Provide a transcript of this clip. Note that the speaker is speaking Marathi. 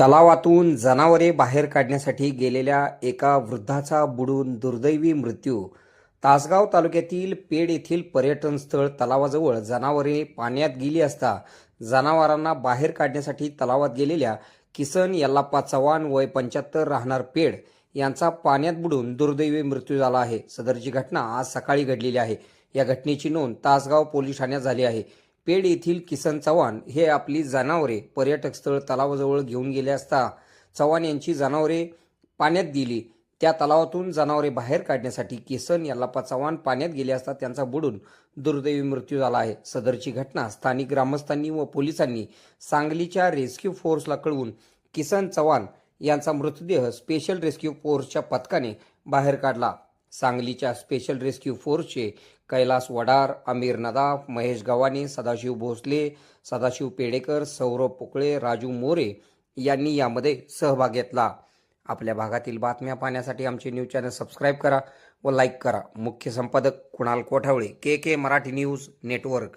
तलावातून जनावरे बाहेर काढण्यासाठी गेलेल्या एका वृद्धाचा बुडून दुर्दैवी मृत्यू. तासगाव तालुक्यातील पेड येथील पर्यटन स्थळ तलावाजवळ जनावरे पाण्यात गेली असता जनावरांना बाहेर काढण्यासाठी तलावात गेलेल्या किसन यल्लाप्पा चव्हाण वय पंच्याहत्तर राहणार पेड यांचा पाण्यात बुडून दुर्दैवी मृत्यू झाला आहे. सदरची घटना आज सकाळी घडलेली आहे. या घटनेची नोंद तासगाव पोलीस ठाण्यात झाली आहे. पेड येथील किसन चव्हाण हे आपली जनावरे पर्यटक स्थळ तलावाजवळ घेऊन गेले असता चव्हाण यांची जनावरे पाण्यात गेली. त्या तलावातून जनावरे बाहेर काढण्यासाठी किसन यल्लाप्पा चव्हाण पाण्यात गेले असता त्यांचा बुडून दुर्दैवी मृत्यू झाला आहे. सदरची घटना स्थानिक ग्रामस्थांनी व पोलिसांनी सांगलीच्या रेस्क्यू फोर्सला कळवून किसन चव्हाण यांचा मृतदेह स्पेशल रेस्क्यू फोर्सच्या पथकाने बाहेर काढला. सांगलीच्या स्पेशल रेस्क्यू फोर्सचे कैलास वडार अमीर नदाफ महेश गव्हाणे सदाशिव भोसले सदाशिव पेडेकर सौरभ पोकळे राजू मोरे यांनी यामध्ये सहभाग घेतला. आपल्या भागातील बातम्या पाहण्यासाठी आमचे न्यूज चॅनल सबस्क्राईब करा व लाईक करा. मुख्य संपादक Kunal Kothawale K K Marathi news network